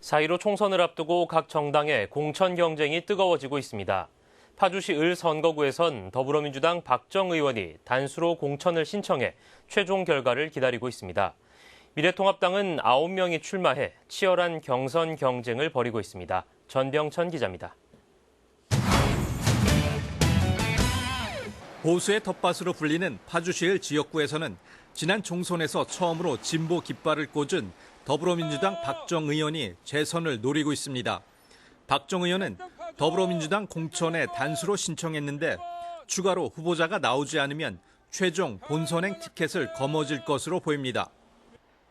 4.15 총선을 앞두고 각 정당의 공천 경쟁이 뜨거워지고 있습니다. 파주시 을 선거구에선 더불어민주당 박정 의원이 단수로 공천을 신청해 최종 결과를 기다리고 있습니다. 미래통합당은 9명이 출마해 치열한 경선 경쟁을 벌이고 있습니다. 전병천 기자입니다. 보수의 텃밭으로 불리는 파주시을 지역구에서는 지난 총선에서 처음으로 진보 깃발을 꽂은 더불어민주당 박정 의원이 재선을 노리고 있습니다. 박정 의원은 더불어민주당 공천에 단수로 신청했는데 추가로 후보자가 나오지 않으면 최종 본선행 티켓을 거머쥘 것으로 보입니다.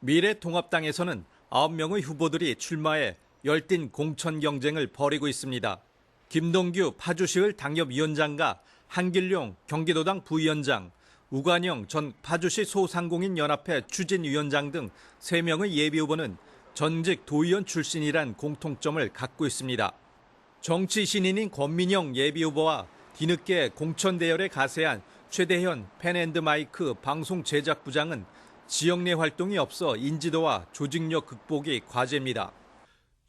미래통합당에서는 9명의 후보들이 출마해 열띤 공천 경쟁을 벌이고 있습니다. 김동규 파주시을 당협위원장과 한길용 경기도당 부위원장, 우관영 전 파주시 소상공인 연합회 추진위원장 등 3명의 예비 후보는 전직 도의원 출신이란 공통점을 갖고 있습니다. 정치 신인인 권민영 예비 후보와 뒤늦게 공천 대열에 가세한 최대현 펜앤드마이크 방송 제작 부장은 지역 내 활동이 없어 인지도와 조직력 극복이 과제입니다.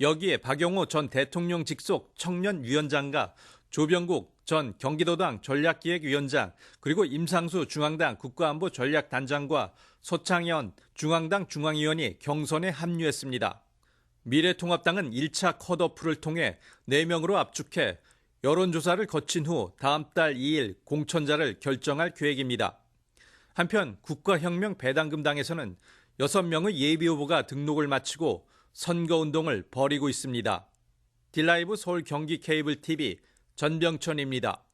여기에 박용호 전 대통령 직속 청년위원장과 조병국 전 경기도당 전략기획위원장 그리고 임상수 중앙당 국가안보 전략단장과 서창현 중앙당 중앙위원이 경선에 합류했습니다. 미래통합당은 1차 컷오프를 통해 4명으로 압축해 여론조사를 거친 후 다음 달 2일 공천자를 결정할 계획입니다. 한편 국가혁명 배당금당에서는 6명의 예비후보가 등록을 마치고 선거운동을 벌이고 있습니다. 딜라이브 서울 경기 케이블 TV 전병천입니다.